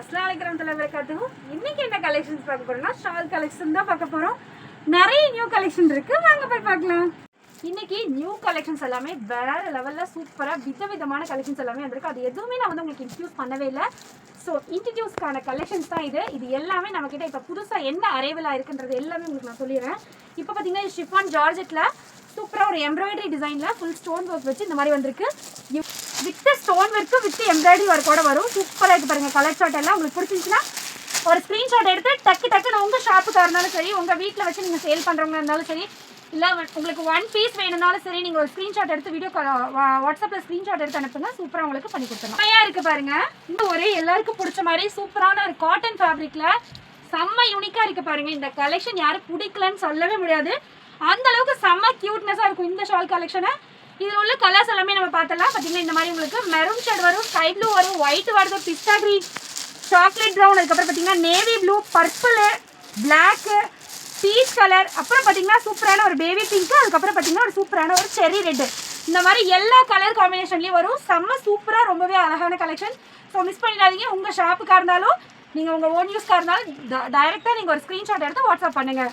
அஸ்லாம் வலைக்கம் வரகாத்து இன்னைக்கு என்ன கலெக்ஷன்ஸ் பார்க்க போறோம்னா ஷால் கலெக்ஷன் தான் பார்க்க போறோம். நிறைய நியூ கலெக்ஷன் இருக்கு. வாங்க போய் பார்க்கலாம். இன்னைக்கு நியூ கலெக்ஷன்ஸ் எல்லாமே வேற லெவல்ல சூப்பரா விதவிதமான கலெக்ஷன்ஸ் எல்லாமே வந்திருக்கு. அது எதுவுமே நான் வந்து உங்களுக்கு இன்ட்ரடியூஸ் பண்ணவே இல்லை. ஸோ இன்ட்ரடியூஸ்க்கான கலெக்ஷன்ஸ் தான் இது. இது எல்லாமே நம்ம கிட்ட இப்போ புதுசாக என்ன அரைவலாக இருக்குன்றது எல்லாமே உங்களுக்கு நான் சொல்லிடுறேன். இப்போ பார்த்தீங்கன்னா ஷிஃபான் ஜார்ஜெட்டில் சூப்பராக ஒரு எம்ப்ராய்டரி டிசைனில் ஃபுல் ஸ்டோன் ஒர்க் வச்சு இந்த மாதிரி வந்திருக்கு. With stone work with embroidery ஒர்க்கோட வரும். சூப்பராக இருக்குது பாருங்கள் கலர் ஷாட் எல்லாம். உங்களுக்கு பிடிச்சிருந்துச்சுன்னா ஒரு ஸ்க்ரீன்ஷாட் எடுத்து டக்கு டக்குன்னு உங்கள் ஷாப்புக்காக இருந்தாலும் சரி உங்கள் வீட்டில் வச்சு நீங்கள் சேல் பண்ணுறவங்க இருந்தாலும் சரி இல்லை உங்களுக்கு ஒன் பீஸ் வேணும்னாலும் சரி நீங்கள் ஒரு ஸ்க்ரீன்ஷாட் எடுத்து வீடியோ வாட்ஸ்அப்பில் ஸ்க்ரீன்ஷாட் எடுத்து அனுப்புங்க. சூப்பராக உங்களுக்கு பண்ணி கொடுத்துருவோம் நிறையா இருக்குது பாருங்கள் இந்த ஒரே எல்லாருக்கும் பிடிச்ச மாதிரி சூப்பரான ஒரு காட்டன் ஃபேப்ரிக்கில் செம்ம யூனிக்காக இருக்குது பாருங்கள் இந்த கலெக்ஷன் யாரும் பிடிக்கலன்னு சொல்லவே முடியாது. அந்த அளவுக்கு செம்ம க்யூட்னஸாக இருக்கும் இந்த ஷால் கலெக்ஷனை இதில் உள்ள கலர்ஸ் எல்லாமே நம்ம பார்த்தலாம் பார்த்தீங்கன்னா இந்த மாதிரி உங்களுக்கு மெரூன் ஷேட் வரும் ஸ்கை ப்ளூ வரும் ஒயிட் வருது பிஸ்டா கிரீன் சாக்லேட் ப்ரௌன் அதுக்கப்புறம் பார்த்தீங்கன்னா navy blue purple black peach colour அப்புறம் பார்த்தீங்கன்னா சூப்பரான ஒரு பேபி பிங்க்கு அதுக்கப்புறம் பார்த்தீங்கன்னா ஒரு சூப்பரான ஒரு செரி ரெட்டு இந்த மாதிரி எல்லா கலர் காம்பினேஷன்லேயும் வரும். செம்ம சூப்பராக ரொம்பவே அழகான கலெக்ஷன் ஸோ மிஸ் பண்ணிடாதீங்க. உங்கள் ஷாப்புக்காக இருந்தாலும் நீங்கள் உங்கள் ஓன் யூஸ்க்காக இருந்தாலும் டைரெக்டாக நீங்கள் ஒரு ஸ்க்ரீன்ஷாட் எடுத்து வாட்ஸ்அப் பண்ணுங்கள்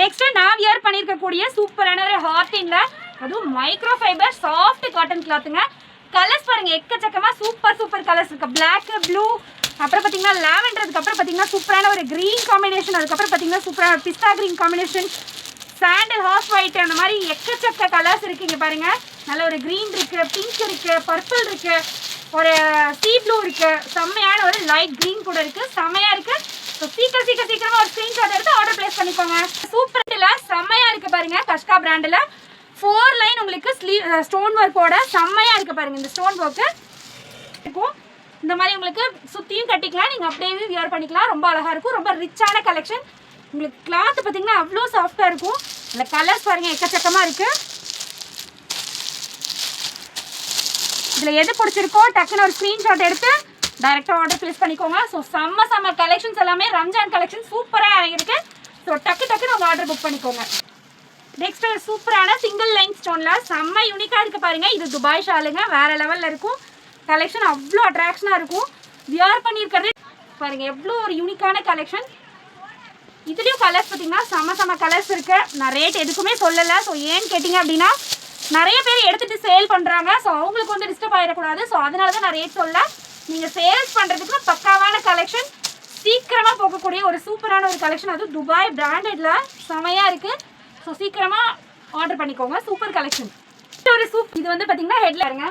நெக்ஸ்ட்டு நான் வியர் பண்ணியிருக்கக்கூடிய சூப்பரான ஒரு ஹார்டின்ல அதுவும் மைக்ரோ ஃபைபர் சாஃப்ட் காட்டன் கிளாத்துங்க கலர்ஸ் பாருங்க எக்கச்சக்கமா சூப்பர் சூப்பர் கலர்ஸ் இருக்கு. Black ப்ளூ அப்புறம் பார்த்தீங்கன்னா லேவண்டருக்கு அதுக்கப்புறம் பார்த்தீங்கன்னா சூப்பரான ஒரு க்ரீன் காம்பினேஷன் அதுக்கப்புறம் பார்த்தீங்கன்னா சூப்பரான pista green combination sandal half white அந்த மாதிரி எக்கச்சக்க கலர்ஸ் இருக்கு இங்க பாருங்க. நல்ல ஒரு க்ரீன் இருக்கு பிங்க் இருக்கு பர்பிள் இருக்கு ஒரு சீ ப்ளூ இருக்கு செம்மையான ஒரு லைட் க்ரீன் கூட இருக்கு செம்மையா இருக்கு. ஸோ சீக்கிரம் சீக்கிரம் சீக்கிரமா ஒரு ஸ்க்ரீன்ஷாட் எடுத்து ஆர்டர் பிளேஸ் பண்ணிக்கோங்க. சூப்பர் செம்மையா இருக்கு பாருங்க கஷ்கா பிராண்டில் ஃபோர் லைன் உங்களுக்கு ஸ்லீவ் ஸ்டோன் ஒர்க்கோட செம்மையாக இருக்குது பாருங்க. இந்த ஸ்டோன் ஒர்க்கு இருக்கும். இந்த மாதிரி உங்களுக்கு சுற்றியும் கட்டிக்கலாம். நீங்கள் அப்படியே வியர் பண்ணிக்கலாம். ரொம்ப அழகாக இருக்கும். ரொம்ப ரிச்சான கலெக்ஷன் உங்களுக்கு கிளாத் பார்த்தீங்கன்னா அவ்வளோ சாஃப்டாக இருக்கும். இந்த கலர்ஸ் பாருங்க எக்கச்சக்கமாக இருக்குது இதில் எது பிடிச்சிருக்கோ டக்குன்னு ஒரு ஸ்க்ரீன்ஷாட் எடுத்து டைரெக்டாக ஆர்டர் ப்ளேஸ் பண்ணிக்கோங்க. ஸோ செம்ம செம்ம கலெக்ஷன்ஸ் எல்லாமே. ரம்ஜான் கலெக்ஷன் சூப்பராக இறங்கியிருக்கு ஸோ டக்கு டக்குன்னு உங்கள் ஆர்டர் புக் பண்ணிக்கோங்க. நெக்ஸ்ட் ஒரு சூப்பரான சிங்கிள் லைன் ஸ்டோனில் செம்ம யூனிக்காக இருக்குது பாருங்க. இது துபாய் ஷாலுங்க. வேற லெவலில் இருக்கும். கலெக்ஷன் அவ்வளோ அட்ராக்ஷனாக இருக்கும். வியர் பண்ணியிருக்கிறது பாருங்க எவ்வளோ ஒரு யூனிக்கான கலெக்ஷன் இதுலேயும் கலர்ஸ் பார்த்தீங்கன்னா செம செம கலர்ஸ் இருக்கு. நான் ரேட் எதுக்குமே சொல்லலை. ஸோ ஏன்னு கேட்டிங்க அப்படின்னா நிறைய பேர் எடுத்துட்டு சேல் பண்ணுறாங்க ஸோ அவங்களுக்கு வந்து டிஸ்டர்ப் ஆகிடக்கூடாது ஸோ அதனால தான் நான் ரேட் சொல்ல நீங்கள் சேல்ஸ் பண்ணுறதுக்கு பக்காவான கலெக்ஷன் சீக்கிரமாக போகக்கூடிய ஒரு சூப்பரான ஒரு கலெக்ஷன் அதுவும் துபாய் பிராண்டட்ல செமையாக இருக்குது ஸோ சீக்கிரமாக ஆர்டர் பண்ணிக்கோங்க. சூப்பர் கலெக்ஷன் ஒரு சூப் இது வந்து பார்த்தீங்கன்னா ஹெட்ல இருங்க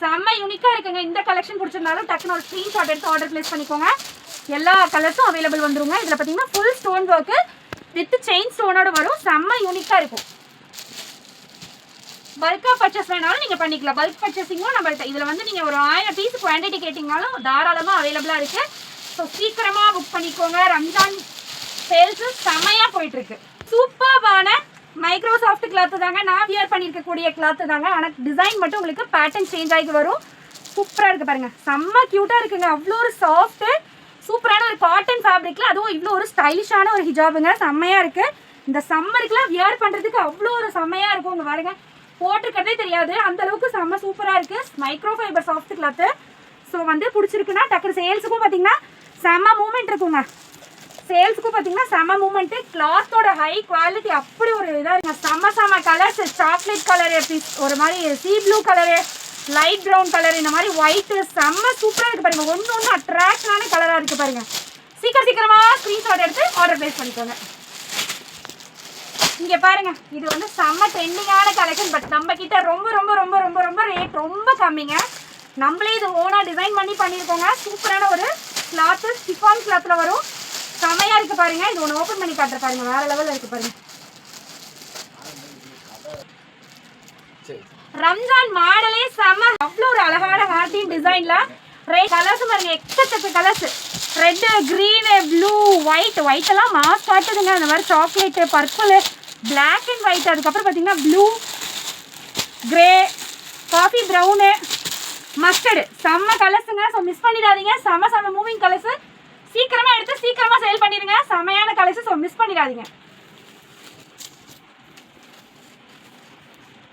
செம்ம யூனிக்காக இருக்குங்க. இந்த கலெக்ஷன் பிடிச்சிருந்தாலும் டக்குன்னு ஒரு ஸ்க்ரீன்ஷாட் எடுத்து ஆர்டர் பிளேஸ் பண்ணிக்கோங்க. எல்லா கலர்ஸும் அவைலபிள் வந்துருங்க. இதில் பார்த்தீங்கன்னா full stone work with chain ஸ்டோனோட வரும். செம்ம யூனிக்காக இருக்கும். பல்காக பர்ச்சேஸ் வேணாலும் நீங்கள் பண்ணிக்கலாம். பல்க் பர்ச்சேசிங்கும் நம்மள்கிட்ட இதில் வந்து நீங்கள் ஒரு ஆயிரம் பீஸ் குவான்டிட்டி கேட்டிங்கனாலும் தாராளமாக அவைலபிளாக இருக்குது ஸோ சீக்கிரமாக புக் பண்ணிக்கோங்க. ரம்ஜான் சேல்ஸு செமையாக போயிட்டுருக்கு சூப்பர்பான மைக்ரோசாஃப்ட் கிளாத்து தாங்க. நான் வியர் பண்ணியிருக்கக்கூடிய கிளாத்து தாங்க. ஆனால் டிசைன் மட்டும் உங்களுக்கு பேட்டர்ன் சேஞ்ச் ஆகி வரும். சூப்பராக இருக்குது பாருங்க. செம்ம க்யூட்டாக இருக்குங்க. அவ்வளோ ஒரு சாஃப்ட்டு சூப்பரான ஒரு காட்டன் ஃபேப்ரிக்கில் அதுவும் இவ்வளோ ஒரு ஸ்டைலிஷான ஒரு ஹிஜாபுங்க செம்மையாக இருக்குது இந்த சம்மருக்குலாம் வியர் பண்ணுறதுக்கு அவ்வளோ ஒரு செம்மையாக இருக்கும் உங்கள் பாருங்க. போட்டிருக்கிறதே தெரியாது. அந்த அளவுக்கு செம்ம சூப்பராக இருக்குது micro fibre soft cloth so வந்து பிடிச்சிருக்குன்னா டக்குனு சேல்ஸுக்கும் பார்த்தீங்கன்னா செம்ம மூமெண்ட் இருக்குங்க. சேல்ஸுக்கும் பார்த்தீங்கன்னா செம்ம மூமெண்ட்டு கிளாத்தோட ஹை குவாலிட்டி அப்படி ஒரு இதாக இருக்குங்க செம்ம செம்ம கலர்ஸ் சாக்லேட் கலரு பீஸ் ஒரு மாதிரி sea blue colour light brown colour இந்த மாதிரி ஒயிட்டு செம்ம சூப்பராக இருக்குது பாருங்க. ஒன்று ஒன்று அட்ராக்ஷனான கலராக இருக்குது பாருங்க. சீக்கிரம் சீக்கிரமாக ஸ்க்ரீன்ஷாட் எடுத்து ஆர்டர் ப்ளேஸ் பண்ணிக்கோங்க. இங்கே பாருங்க. இது வந்து செம்ம ட்ரெண்டிங்கான கலெக்ஷன் பட் நம்ம கிட்ட ரொம்ப ரொம்ப ரொம்ப ரொம்ப ரொம்ப ரேட் ரொம்ப கம்மிங்க. நம்மளே இது ஓனாக டிசைன் பண்ணி பண்ணியிருக்கோங்க சூப்பரான ஒரு கிளாத்து ஸ்டிஃபான் கிளாத்தில் வரும். செமையா இருக்கு பாருங்க. இது ஒன்று ஓப்பன் பண்ணி காட்டுற பாருங்க. வேற லெவல்ல இருக்கு பாருங்க. ரம்ஜான் மாடலே செம அவ்வளோ ஒரு அழகான ஹார்டின் டிசைன்ல கலர்ஸ் பாருங்க. எக்கச்சக்க colours red green blue white white எல்லாம் மாஸ் காட்டுதுங்க அந்த மாதிரி chocolate purple Black and white அதுக்கப்புறம் பார்த்தீங்கன்னா blue grey coffee brown mustard செம்ம கலர்ஸுங்க ஸோ மிஸ் பண்ணிடாதீங்க. செம்ம செம்ம மூவிங் கலர்ஸ் சீக்கிரமா எடுத்து சீக்கிரமா சேல் பண்ணிடுங்க. செமையான கலெக்ஷன் ஸோ மிஸ் பண்ணிடாதீங்க.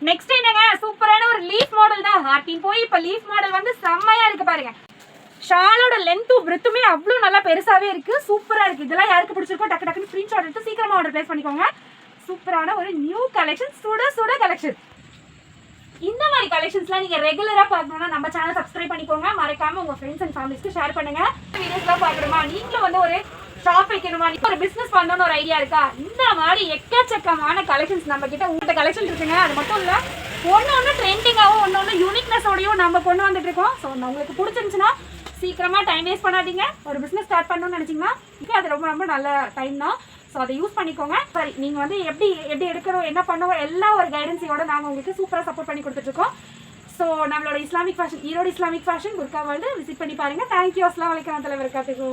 நெக்ஸ்ட் என்னங்க? சூப்பரான ஒரு லீஃப் மாடல் தான். ஹார்டின் போய் இப்போ லீஃப் மாடல் வந்து செம்மையா இருக்கு பாருங்க. ஷாலோட லென்த்தும் பிரித்துமே அவ்வளோ நல்லா பெருசாகவே இருக்கு. சூப்பராக இருக்கு. இதெல்லாம் யாருக்கு பிடிச்சிருக்கோ டக்கு டக்குன்னு ஸ்க்ரீன்ஷாட் எடுத்து சீக்கிரமாக ஆர்டர் பிளேஸ் பண்ணிக்கோங்க. சூப்பரான ஒரு நியூ கலெக்ஷன் சுட சுட கலெக்ஷன் இந்த மாதிரி கலெக்ஷன்ஸ்லாம் நீங்கள் ரெகுலராக பார்க்கணும்னா நம்ம சேனல் சப்ஸ்கிரைப் பண்ணிக்கோங்க. மறக்காம உங்கள் ஃப்ரெண்ட்ஸ் அண்ட் ஃபேமிலிஸ்க்கு ஷேர் பண்ணுங்க. வீடியோஸ்லாம் பார்க்கணுமா? நீங்களும் வந்து ஒரு ஷாப் வைக்கணுமா? நீங்க ஒரு பிஸ்னஸ் பண்ணணும்னு ஒரு ஐடியா இருக்கா? இந்த மாதிரி எக்கச்சக்கமான கலெக்ஷன்ஸ் நம்ம கிட்ட உங்கள்கிட்ட கலெக்ஷன் இருக்குங்க. அது மட்டும் இல்லை ஒன்று ஒன்று ட்ரெண்டிங்காகவும் ஒன்று ஒன்று யூனிக்னஸோடையும் நம்ம கொண்டு வந்துட்டு இருக்கோம். ஸோ உங்களுக்கு பிடிச்சிருந்துச்சுன்னா சீக்கிரமாக டைம் வேஸ்ட் பண்ணாதீங்க. ஒரு பிஸ்னஸ் ஸ்டார்ட் பண்ணணும்னு நினச்சிங்கன்னா இப்போ அது ரொம்ப ரொம்ப நல்ல டைம் தான். ஸோ அதை யூஸ் பண்ணிக்கோங்க. சரி நீங்கள் வந்து எப்படி எப்படி எடுக்கணும் என்ன பண்ணுவோம் எல்லா ஒரு கைடன்ஸையோட நாங்கள் உங்களுக்கு சூப்பராக சப்போர்ட் பண்ணி கொடுத்துட்ருக்கோம் ஸோ நம்மளோட Islamic fashion Erode Islamic fashion kurta world visit பண்ணி பாருங்க. தேங்க்யூ அஸ்லாம் வலைக்கம் தலைவர் காத்துக்கு